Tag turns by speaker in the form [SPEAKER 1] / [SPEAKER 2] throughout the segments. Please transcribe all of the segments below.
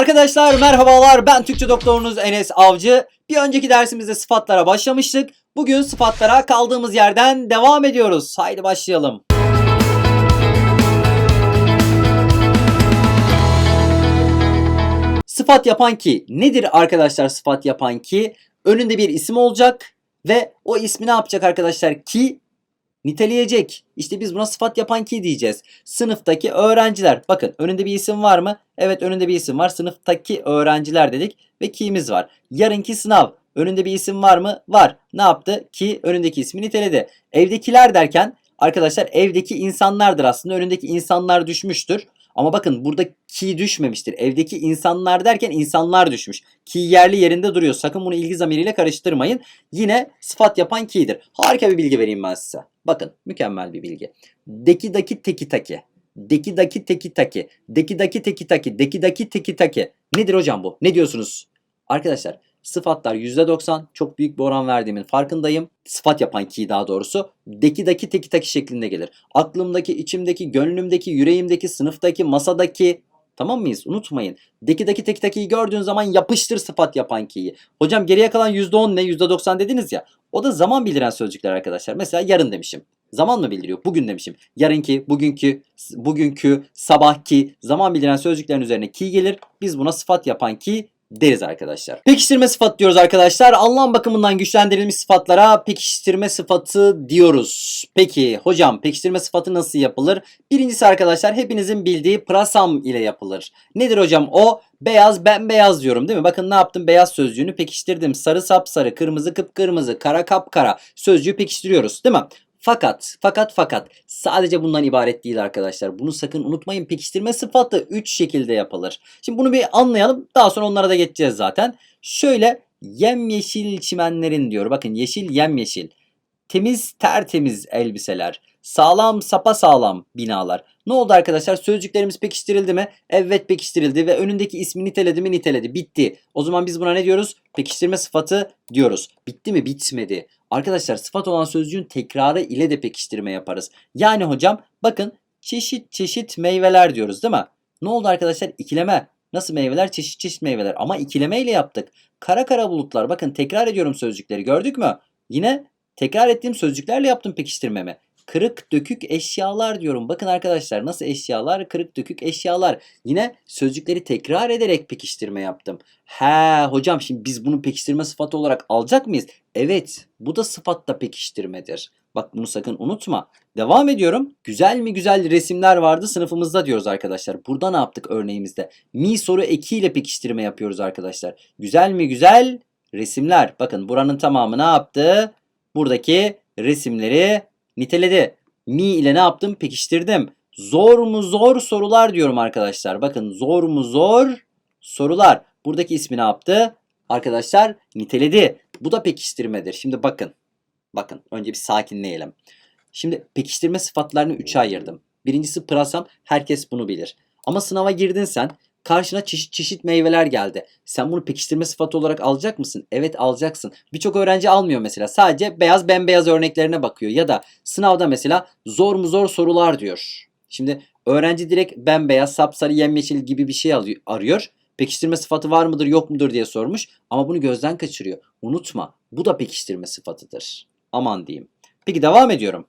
[SPEAKER 1] Arkadaşlar merhabalar ben Türkçe doktorunuz Enes Avcı. Bir önceki dersimizde sıfatlara başlamıştık. Bugün sıfatlara kaldığımız yerden devam ediyoruz. Haydi başlayalım. Sıfat yapan ki nedir arkadaşlar sıfat yapan ki? Önünde bir isim olacak ve o ismi ne yapacak arkadaşlar ki? Niteleyecek. İşte biz buna sıfat yapan ki diyeceğiz. Sınıftaki öğrenciler. Bakın önünde bir isim var mı? Evet önünde bir isim var. Sınıftaki öğrenciler dedik ve ki'miz var. Yarınki sınav. Önünde bir isim var mı? Var. Ne yaptı? Ki önündeki ismi niteledi. Evdekiler derken arkadaşlar evdeki insanlardır aslında. Önündeki insanlar düşmüştür. Ama bakın burada ki düşmemiştir. Evdeki insanlar derken insanlar düşmüş. Ki yerli yerinde duruyor. Sakın bunu ilgi zamiriyle karıştırmayın. Yine sıfat yapan ki'dir. Harika bir bilgi vereyim ben size. Bakın mükemmel bir bilgi. Deki daki teki taki. Deki daki teki taki. Deki daki teki taki. Deki daki teki taki. Nedir hocam bu? Ne diyorsunuz? Arkadaşlar sıfatlar %90 çok büyük bir oran verdiğimin farkındayım. Sıfat yapan ki daha doğrusu. Deki daki teki taki şeklinde gelir. Aklımdaki, içimdeki, gönlümdeki, yüreğimdeki, sınıftaki, masadaki Tamam mıyız? Unutmayın. Deki deki teki takiyi gördüğün zaman yapıştır sıfat yapan ki'yi. Hocam geriye kalan %10 ne? %90 dediniz ya. O da zaman bildiren sözcükler arkadaşlar. Mesela yarın demişim. Zaman mı bildiriyor? Bugün demişim. Yarınki, bugünkü, bugünkü, sabahki zaman bildiren sözcüklerin üzerine ki gelir. Biz buna sıfat yapan ki deriz arkadaşlar. Pekiştirme sıfat diyoruz arkadaşlar. Anlam bakımından güçlendirilmiş sıfatlara pekiştirme sıfatı diyoruz. Peki hocam pekiştirme sıfatı nasıl yapılır? Birincisi arkadaşlar hepinizin bildiği prasam ile yapılır. Nedir hocam o? Beyaz ben beyaz diyorum değil mi? Bakın ne yaptım? Beyaz sözcüğünü pekiştirdim. Sarı sapsarı, kırmızı kıpkırmızı, kara kapkara sözcüğü pekiştiriyoruz değil mi? Fakat, fakat, fakat sadece bundan ibaret değil arkadaşlar. Bunu sakın unutmayın. Pekiştirme sıfatı 3 şekilde yapılır. Şimdi bunu bir anlayalım. Daha sonra onlara da geçeceğiz zaten. Şöyle yemyeşil çimenlerin diyor. Bakın yeşil yemyeşil. Temiz tertemiz elbiseler. Sağlam sapa sağlam binalar. Ne oldu arkadaşlar? Sözcüklerimiz pekiştirildi mi? Evet pekiştirildi ve önündeki ismi niteledi mi? Niteledi. Bitti. O zaman biz buna ne diyoruz? Pekiştirme sıfatı diyoruz. Bitti mi? Bitmedi. Arkadaşlar sıfat olan sözcüğün tekrarı ile de pekiştirme yaparız. Yani hocam bakın çeşit çeşit meyveler diyoruz değil mi? Ne oldu arkadaşlar? İkileme. Nasıl meyveler? Çeşit çeşit meyveler. Ama ikileme ile yaptık. Kara kara bulutlar. Bakın tekrar ediyorum sözcükleri. Gördük mü? Yine tekrar ettiğim sözcüklerle yaptım pekiştirmemi. Kırık dökük eşyalar diyorum. Bakın arkadaşlar nasıl eşyalar? Kırık dökük eşyalar. Yine sözcükleri tekrar ederek pekiştirme yaptım. He hocam şimdi biz bunu pekiştirme sıfatı olarak alacak mıyız? Evet bu da sıfatta pekiştirmedir. Bak bunu sakın unutma. Devam ediyorum. Güzel mi güzel resimler vardı sınıfımızda diyoruz arkadaşlar. Burada ne yaptık örneğimizde? Mi soru ekiyle pekiştirme yapıyoruz arkadaşlar. Güzel mi güzel resimler. Bakın buranın tamamı ne yaptı? Buradaki resimleri niteledi. Mi ile ne yaptım? Pekiştirdim. Zor mu zor sorular diyorum arkadaşlar. Bakın zor mu zor sorular. Buradaki ismi ne yaptı? Arkadaşlar niteledi. Bu da pekiştirmedir. Şimdi bakın. Bakın önce bir sakinleyelim. Şimdi pekiştirme sıfatlarını 3'e ayırdım. Birincisi pırasam. Herkes bunu bilir. Ama sınava girdin sen. Karşına çeşit çeşit meyveler geldi. Sen bunu pekiştirme sıfatı olarak alacak mısın? Evet alacaksın. Birçok öğrenci almıyor mesela. Sadece beyaz bembeyaz örneklerine bakıyor. Ya da sınavda mesela zor mu zor sorular diyor. Şimdi öğrenci direkt bembeyaz, sapsarı, yemyeşil gibi bir şey arıyor. Pekiştirme sıfatı var mıdır yok mudur diye sormuş. Ama bunu gözden kaçırıyor. Unutma bu da pekiştirme sıfatıdır. Aman diyeyim. Peki devam ediyorum.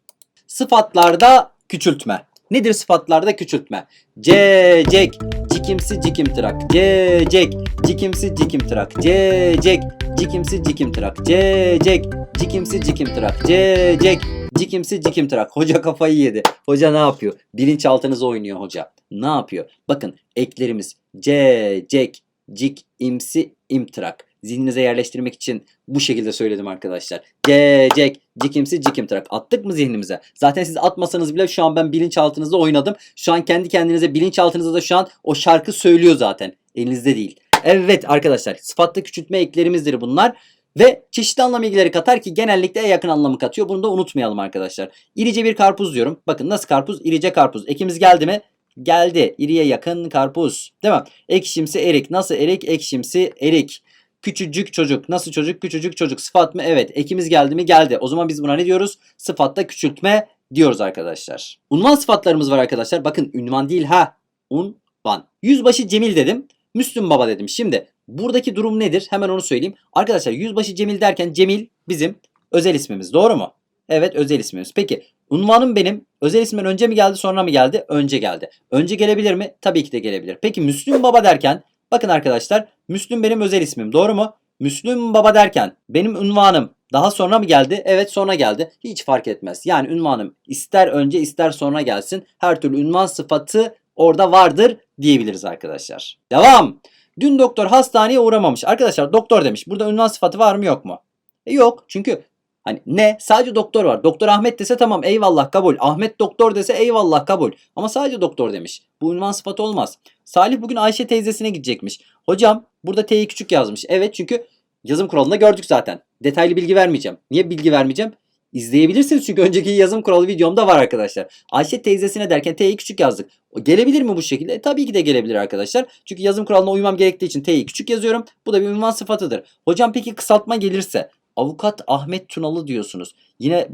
[SPEAKER 1] Sıfatlarda küçültme. Nedir sıfatlarda küçültme? C, cek, cikimsi cikim tırak. C, cek, cikimsi cikim tırak. C, cek, cikimsi cikim tırak. C, cek, cikimsi cikim tırak. C, cek, cikimsi cikim tırak. Hoca kafayı yedi. Hoca ne yapıyor? Bilinçaltınıza oynuyor hoca. Ne yapıyor? Bakın eklerimiz C, cek, cik, imsi, imtırak. Zihninize yerleştirmek için bu şekilde söyledim arkadaşlar. C, cek, cikimsi, cikimtırak. Attık mı zihnimize? Zaten siz atmasanız bile şu an ben bilinçaltınızda oynadım. Şu an kendi kendinize bilinçaltınızda da şu an o şarkı söylüyor zaten. Elinizde değil. Evet arkadaşlar sıfatlı küçültme eklerimizdir bunlar. Ve çeşitli anlam ilgileri katar ki genellikle yakın anlamı katıyor. Bunu da unutmayalım arkadaşlar. İrice bir karpuz diyorum. Bakın nasıl karpuz? İrice karpuz. Ekimiz geldi mi? Geldi. İriye yakın karpuz. Değil mi? Ekşimsi erik. Nasıl erik? Ekşimsi erik. Küçücük çocuk. Nasıl çocuk? Küçücük çocuk. Sıfat mı? Evet. Ekimiz geldi mi? Geldi. O zaman biz buna ne diyoruz? Sıfatta küçültme diyoruz arkadaşlar. Unvan sıfatlarımız var arkadaşlar. Bakın ünvan değil ha. Unvan. Yüzbaşı Cemil dedim. Müslüm Baba dedim. Şimdi buradaki durum nedir? Hemen onu söyleyeyim. Arkadaşlar Yüzbaşı Cemil derken Cemil bizim özel ismimiz. Doğru mu? Evet özel ismimiz. Peki unvanım benim özel ismim önce mi geldi sonra mı geldi? Önce geldi. Önce gelebilir mi? Tabii ki de gelebilir. Peki Müslüm Baba derken bakın arkadaşlar Müslüm benim özel ismim. Doğru mu? Müslüm Baba derken benim unvanım daha sonra mı geldi? Evet sonra geldi. Hiç fark etmez. Yani ünvanım ister önce ister sonra gelsin. Her türlü ünvan sıfatı orada vardır diyebiliriz arkadaşlar. Devam. Dün doktor hastaneye uğramamış. Arkadaşlar doktor demiş. Burada ünvan sıfatı var mı yok mu? E yok. Çünkü hani ne? Sadece doktor var. Doktor Ahmet dese tamam eyvallah kabul. Ahmet doktor dese eyvallah kabul. Ama sadece doktor demiş. Bu ünvan sıfatı olmaz. Salih bugün Ayşe teyzesine gidecekmiş. Hocam burada T'yi küçük yazmış. Evet çünkü yazım kuralında gördük zaten. Detaylı bilgi vermeyeceğim. Niye bilgi vermeyeceğim? İzleyebilirsiniz çünkü önceki yazım kuralı videomda var arkadaşlar. Ayşe teyzesine derken T'yi küçük yazdık. O gelebilir mi bu şekilde? E, tabii ki de gelebilir arkadaşlar. Çünkü yazım kuralına uymam gerektiği için T'yi küçük yazıyorum. Bu da bir ünvan sıfatıdır. Hocam peki kısaltma gelirse avukat Ahmet Tunalı diyorsunuz. Yine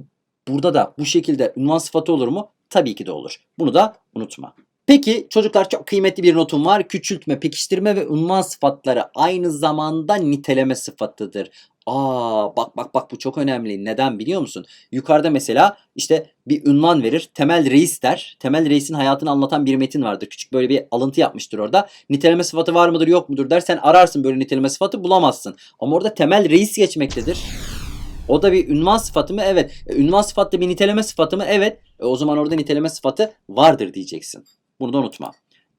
[SPEAKER 1] burada da bu şekilde ünvan sıfatı olur mu? Tabii ki de olur. Bunu da unutma. Peki çocuklar çok kıymetli bir notum var. Küçültme, pekiştirme ve unvan sıfatları aynı zamanda niteleme sıfatıdır. Aa bak bak bak bu çok önemli. Neden biliyor musun? Yukarıda mesela işte bir ünvan verir. Temel reis der. Temel reisin hayatını anlatan bir metin vardır. Küçük böyle bir alıntı yapmıştır orada. Niteleme sıfatı var mıdır yok mudur der. Sen ararsın böyle niteleme sıfatı bulamazsın. Ama orada temel reis geçmektedir. O da bir ünvan sıfatı mı? Evet. E, ünvan sıfatı bir niteleme sıfatı mı? Evet. E, o zaman orada niteleme sıfatı vardır diyeceksin. Bunu da unutma.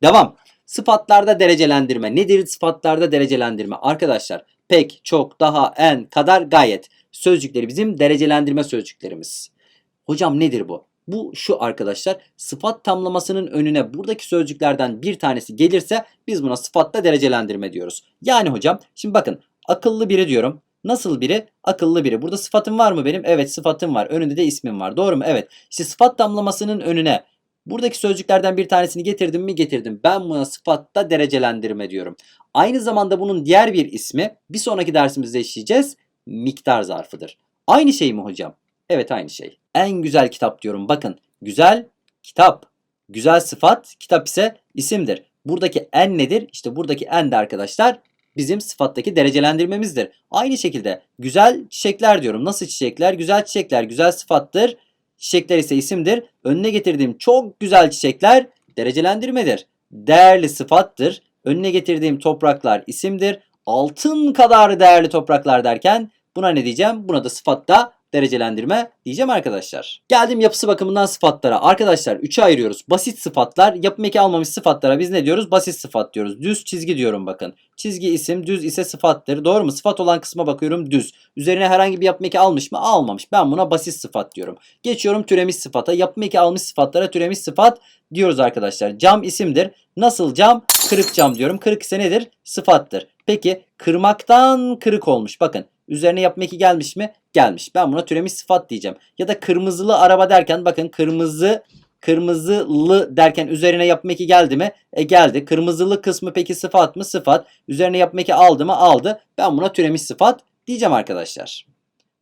[SPEAKER 1] Devam. Sıfatlarda derecelendirme. Nedir sıfatlarda derecelendirme? Arkadaşlar pek, çok, daha, en, kadar, gayet. Sözcükleri bizim derecelendirme sözcüklerimiz. Hocam nedir bu? Bu şu arkadaşlar sıfat tamlamasının önüne buradaki sözcüklerden bir tanesi gelirse biz buna sıfatta derecelendirme diyoruz. Yani hocam şimdi bakın akıllı biri diyorum. Nasıl biri? Akıllı biri. Burada sıfatım var mı benim? Evet sıfatım var. Önünde de ismim var. Doğru mu? Evet. İşte sıfat tamlamasının önüne buradaki sözcüklerden bir tanesini getirdim mi getirdim. Ben buna sıfatta derecelendirme diyorum. Aynı zamanda bunun diğer bir ismi bir sonraki dersimizde işleyeceğiz. Miktar zarfıdır. Aynı şey mi hocam? Evet aynı şey. En güzel kitap diyorum. Bakın güzel kitap. Güzel sıfat. Kitap ise isimdir. Buradaki en nedir? İşte buradaki en de arkadaşlar bizim sıfattaki derecelendirmemizdir. Aynı şekilde güzel çiçekler diyorum. Nasıl çiçekler? Güzel çiçekler. Güzel sıfattır. Çiçekler ise isimdir. Önüne getirdiğim çok güzel çiçekler derecelendirmedir. Değerli sıfattır. Önüne getirdiğim topraklar isimdir. Altın kadar değerli topraklar derken buna ne diyeceğim? Buna da sıfatta derecelendirme diyeceğim arkadaşlar. Geldim yapısı bakımından sıfatlara. Arkadaşlar 3'e ayırıyoruz. Basit sıfatlar, yapım eki almamış sıfatlara biz ne diyoruz? Basit sıfat diyoruz. Düz çizgi diyorum bakın. Çizgi isim, düz ise sıfattır. Doğru mu? Sıfat olan kısma bakıyorum düz. Üzerine herhangi bir yapım eki almış mı? Almamış. Ben buna basit sıfat diyorum. Geçiyorum türemiş sıfata. Yapım eki almış sıfatlara türemiş sıfat diyoruz arkadaşlar. Cam isimdir. Nasıl cam? Kırık cam diyorum. Kırık ise nedir? Sıfattır. Peki kırmaktan kırık olmuş. Bakın üzerine yapım eki gelmiş mi? Gelmiş. Ben buna türemiş sıfat diyeceğim. Ya da kırmızılı araba derken bakın kırmızı kırmızılı derken üzerine yapım eki geldi mi? E geldi. Kırmızılı kısmı peki sıfat mı? Sıfat. Üzerine yapım eki aldı mı? Aldı. Ben buna türemiş sıfat diyeceğim arkadaşlar.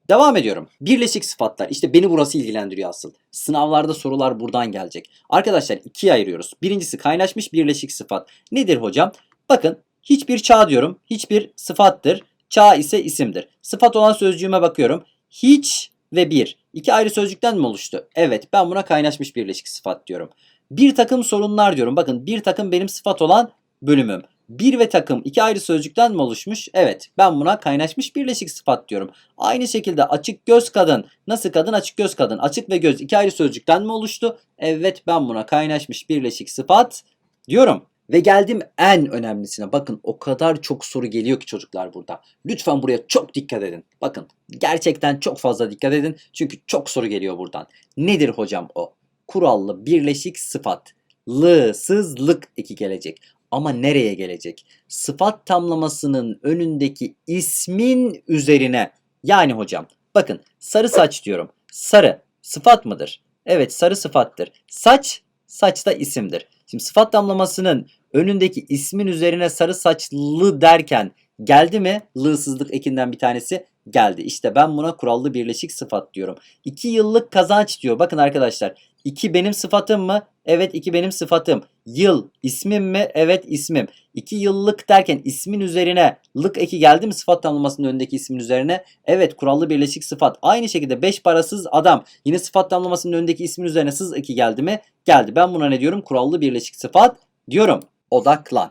[SPEAKER 1] Devam ediyorum. Birleşik sıfatlar. İşte beni burası ilgilendiriyor asıl. Sınavlarda sorular buradan gelecek. Arkadaşlar ikiye ayırıyoruz. Birincisi kaynaşmış birleşik sıfat. Nedir hocam? Bakın hiçbir çağ diyorum. Hiçbir sıfattır. Çağ ise isimdir. Sıfat olan sözcüğüme bakıyorum. Hiç ve bir. İki ayrı sözcükten mi oluştu? Evet ben buna kaynaşmış birleşik sıfat diyorum. Bir takım sorunlar diyorum. Bakın bir takım benim sıfat olan bölümüm. Bir ve takım iki ayrı sözcükten mi oluşmuş? Evet ben buna kaynaşmış birleşik sıfat diyorum. Aynı şekilde açık göz kadın. Nasıl kadın? Açık göz kadın. Açık ve göz iki ayrı sözcükten mi oluştu? Evet ben buna kaynaşmış birleşik sıfat diyorum. Ve geldim en önemlisine. Bakın o kadar çok soru geliyor ki çocuklar burada. Lütfen buraya çok dikkat edin. Bakın gerçekten çok fazla dikkat edin. Çünkü çok soru geliyor buradan. Nedir hocam o? Kurallı birleşik sıfat. Lısızlık eki gelecek. Ama nereye gelecek? Sıfat tamlamasının önündeki ismin üzerine. Yani hocam bakın sarı saç diyorum. Sarı sıfat mıdır? Evet sarı sıfattır. Saç saç da isimdir. Şimdi sıfat damlamasının önündeki ismin üzerine sarı saçlı derken geldi mi? Lığsızlık ekinden bir tanesi geldi. İşte ben buna kurallı birleşik sıfat diyorum. 2 yıllık kazanç diyor. Bakın arkadaşlar İki benim sıfatım mı? Evet iki benim sıfatım. Yıl ismim mi? Evet ismim. İki yıllık derken ismin üzerine lık eki geldi mi sıfat tamlamasının önündeki ismin üzerine? Evet kurallı birleşik sıfat. Aynı şekilde beş parasız adam. Yine sıfat tamlamasının önündeki ismin üzerine sız eki geldi mi? Geldi. Ben buna ne diyorum? Kurallı birleşik sıfat diyorum. Odaklan.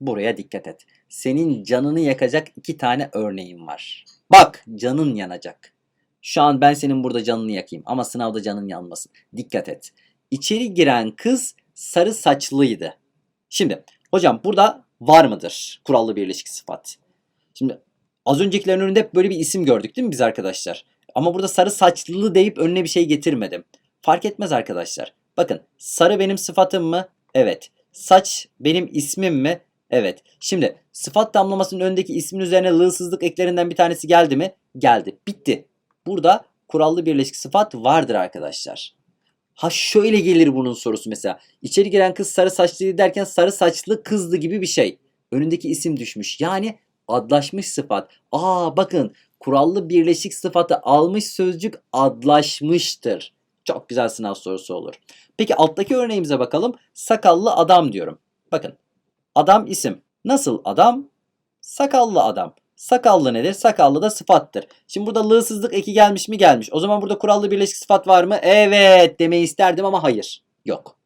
[SPEAKER 1] Buraya dikkat et. Senin canını yakacak iki tane örneğim var. Bak canın yanacak. Şu an ben senin burada canını yakayım ama sınavda canın yanmasın. Dikkat et. İçeri giren kız sarı saçlıydı. Şimdi hocam burada var mıdır kurallı birleşik sıfat? Şimdi az öncekilerin önünde hep böyle bir isim gördük değil mi biz arkadaşlar? Ama burada sarı saçlı deyip önüne bir şey getirmedim. Fark etmez arkadaşlar. Bakın sarı benim sıfatım mı? Evet. Saç benim ismim mi? Evet. Şimdi sıfat damlamasının önündeki ismin üzerine lığsızlık eklerinden bir tanesi geldi mi? Geldi. Bitti. Burada kurallı birleşik sıfat vardır arkadaşlar. Ha şöyle gelir bunun sorusu mesela. İçeri giren kız sarı saçlıydı derken sarı saçlı kızdı gibi bir şey. Önündeki isim düşmüş. Yani adlaşmış sıfat. Aa bakın kurallı birleşik sıfatı almış sözcük adlaşmıştır. Çok güzel sınav sorusu olur. Peki alttaki örneğimize bakalım. Sakallı adam diyorum. Bakın adam isim. Nasıl adam? Sakallı adam. Sakallı nedir? Sakallı da sıfattır. Şimdi burada lığsızlık eki gelmiş mi? Gelmiş. O zaman burada kurallı birleşik sıfat var mı? Evet demeyi isterdim ama hayır. Yok.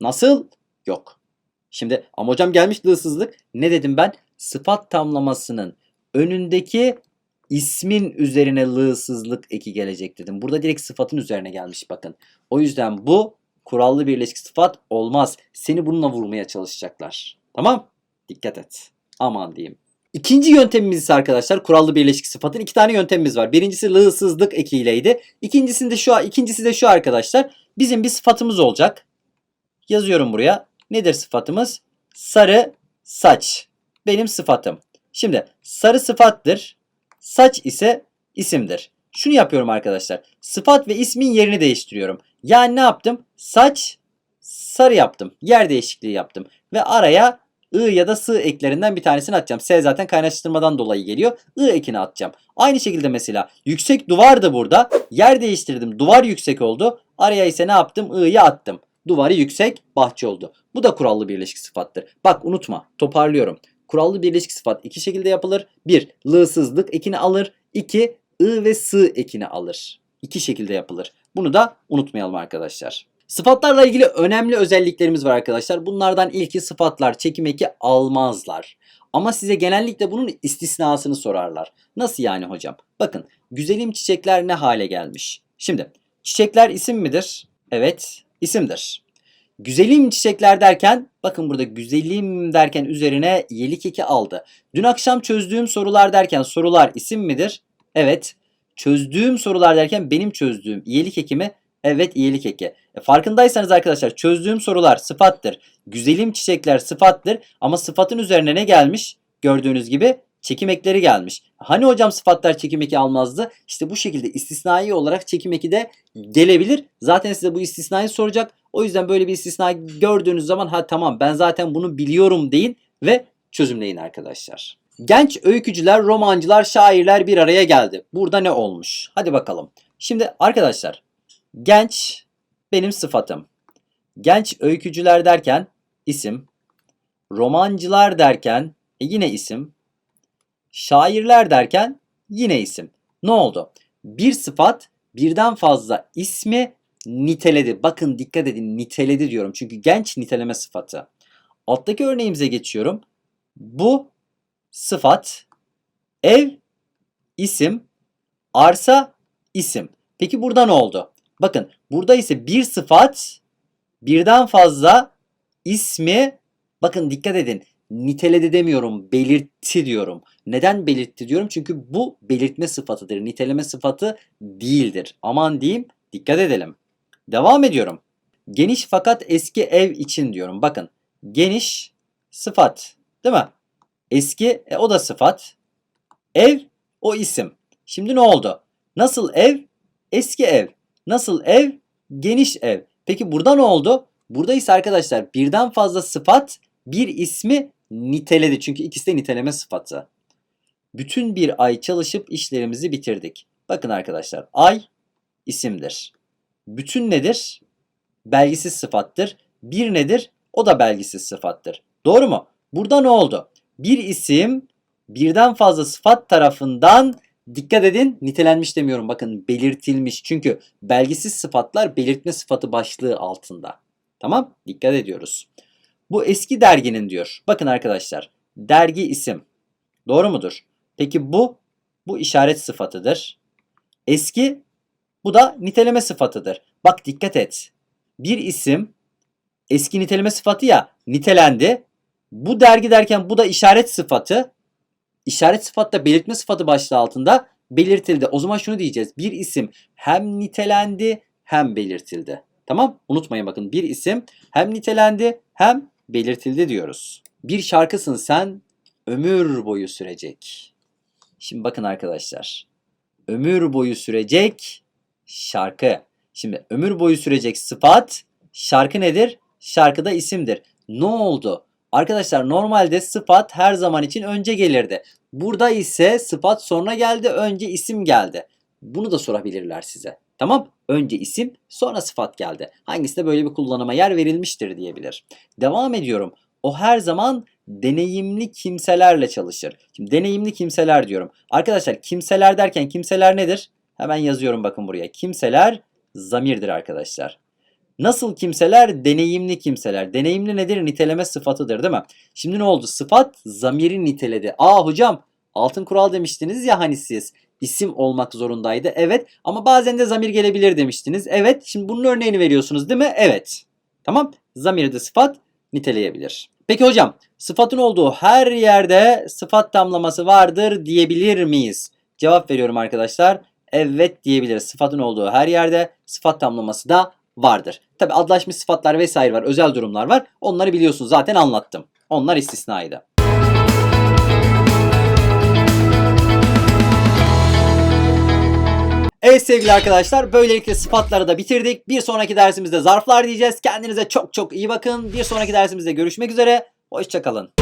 [SPEAKER 1] Nasıl? Yok. Şimdi ama hocam gelmiş lığsızlık. Ne dedim ben? Sıfat tamlamasının önündeki ismin üzerine lığsızlık eki gelecek dedim. Burada direkt sıfatın üzerine gelmiş bakın. O yüzden bu kurallı birleşik sıfat olmaz. Seni bununla vurmaya çalışacaklar. Tamam? Dikkat et. Aman diyeyim. İkinci yöntemimiz ise arkadaşlar kurallı birleşik sıfatın iki tane yöntemimiz var. Birincisi lığsızlık ekiyleydi. İkincisinde şu ikincisi de şu arkadaşlar. Bizim bir sıfatımız olacak. Yazıyorum buraya. Nedir sıfatımız? Sarı saç. Benim sıfatım. Şimdi sarı sıfattır. Saç ise isimdir. Şunu yapıyorum arkadaşlar. Sıfat ve ismin yerini değiştiriyorum. Yani ne yaptım? Saç sarı yaptım. Yer değişikliği yaptım. Ve araya I ya da S eklerinden bir tanesini atacağım. S zaten kaynaştırmadan dolayı geliyor. I ekini atacağım. Aynı şekilde mesela yüksek duvar da burada. Yer değiştirdim. Duvar yüksek oldu. Araya ise ne yaptım? I'yı attım. Duvarı yüksek bahçe oldu. Bu da kurallı birleşik sıfattır. Bak unutma. Toparlıyorum. Kurallı birleşik sıfat iki şekilde yapılır. Bir, lığsızlık ekini alır. İki, I ve S ekini alır. İki şekilde yapılır. Bunu da unutmayalım arkadaşlar. Sıfatlarla ilgili önemli özelliklerimiz var arkadaşlar. Bunlardan ilki sıfatlar çekim eki almazlar. Ama size genellikle bunun istisnasını sorarlar. Nasıl yani hocam? Bakın güzelim çiçekler ne hale gelmiş? Şimdi çiçekler isim midir? Evet isimdir. Güzelim çiçekler derken bakın burada güzelim derken üzerine yelik eki aldı. Dün akşam çözdüğüm sorular derken sorular isim midir? Evet. Çözdüğüm sorular derken benim çözdüğüm iyilik ekimi Evet iyilik eki. E, farkındaysanız arkadaşlar çözdüğüm sorular sıfattır. Güzelim çiçekler sıfattır ama sıfatın üzerine ne gelmiş? Gördüğünüz gibi çekim ekleri gelmiş. Hani hocam sıfatlar çekim eki almazdı? İşte bu şekilde istisnai olarak çekim eki de gelebilir. Zaten size bu istisnayı soracak. O yüzden böyle bir istisna gördüğünüz zaman ha tamam ben zaten bunu biliyorum deyin ve çözümleyin arkadaşlar. Genç öykücüler, romancılar, şairler bir araya geldi. Burada ne olmuş? Hadi bakalım. Şimdi arkadaşlar genç benim sıfatım. Genç öykücüler derken isim. Romancılar derken e yine isim. Şairler derken yine isim. Ne oldu? Bir sıfat birden fazla ismi niteledi. Bakın dikkat edin niteledi diyorum. Çünkü genç niteleme sıfatı. Alttaki örneğimize geçiyorum. Bu sıfat ev isim arsa isim. Peki burada ne oldu? Bakın burada ise bir sıfat birden fazla ismi bakın dikkat edin niteledi demiyorum belirtti diyorum. Neden belirtti diyorum? Çünkü bu belirtme sıfatıdır. Niteleme sıfatı değildir. Aman diyeyim dikkat edelim. Devam ediyorum. Geniş fakat eski ev için diyorum. Bakın geniş sıfat değil mi? Eski e, o da sıfat. Ev o isim. Şimdi ne oldu? Nasıl ev? Eski ev. Nasıl ev? Geniş ev. Peki burada ne oldu? Burada ise arkadaşlar birden fazla sıfat bir ismi niteledi. Çünkü ikisi de niteleme sıfatı. Bütün bir ay çalışıp işlerimizi bitirdik. Bakın arkadaşlar ay isimdir. Bütün nedir? belgisiz sıfattır. Bir nedir? O da belgisiz sıfattır. Doğru mu? Burada ne oldu? Bir isim birden fazla sıfat tarafından dikkat edin nitelenmiş demiyorum bakın belirtilmiş. Çünkü belgisiz sıfatlar belirtme sıfatı başlığı altında. Tamam? Dikkat ediyoruz. Bu eski derginin diyor. Bakın arkadaşlar. Dergi isim. Doğru mudur? Peki bu bu işaret sıfatıdır. Eski bu da niteleme sıfatıdır. Bak dikkat et. Bir isim eski niteleme sıfatı ya nitelendi. Bu dergi derken bu da işaret sıfatı. İşaret sıfat da belirtme sıfatı başlığı altında belirtildi. O zaman şunu diyeceğiz. Bir isim hem nitelendi hem belirtildi. Tamam? Unutmayın bakın bir isim hem nitelendi hem belirtildi diyoruz. Bir şarkısın sen ömür boyu sürecek. Şimdi bakın arkadaşlar. Ömür boyu sürecek şarkı. Şimdi ömür boyu sürecek sıfat şarkı nedir? Şarkıda isimdir. Ne oldu? Arkadaşlar normalde sıfat her zaman için önce gelirdi. Burada ise sıfat sonra geldi, önce isim geldi. Bunu da sorabilirler size. Tamam? Önce isim, sonra sıfat geldi. Hangisinde böyle bir kullanıma yer verilmiştir diyebilir. Devam ediyorum. O her zaman deneyimli kimselerle çalışır. Şimdi deneyimli kimseler diyorum. Arkadaşlar kimseler derken kimseler nedir? Hemen yazıyorum bakın buraya. Kimseler zamirdir arkadaşlar. Nasıl kimseler? Deneyimli kimseler. Deneyimli nedir? Niteleme sıfatıdır değil mi? Şimdi ne oldu? Sıfat zamiri niteledi. Aa hocam altın kural demiştiniz ya hani siz. İsim olmak zorundaydı. Evet ama bazen de zamir gelebilir demiştiniz. Evet şimdi bunun örneğini veriyorsunuz değil mi? Evet. Tamam. Zamiri de sıfat niteleyebilir. Peki hocam sıfatın olduğu her yerde sıfat tamlaması vardır diyebilir miyiz? Cevap veriyorum arkadaşlar. Evet diyebiliriz. Sıfatın olduğu her yerde sıfat tamlaması da vardır. Tabi adlaşmış sıfatlar vesaire var. Özel durumlar var. Onları biliyorsunuz zaten anlattım. Onlar istisnaydı. Evet sevgili arkadaşlar böylelikle sıfatları da bitirdik. Bir sonraki dersimizde zarflar diyeceğiz. Kendinize çok çok iyi bakın. Bir sonraki dersimizde görüşmek üzere. Hoşçakalın.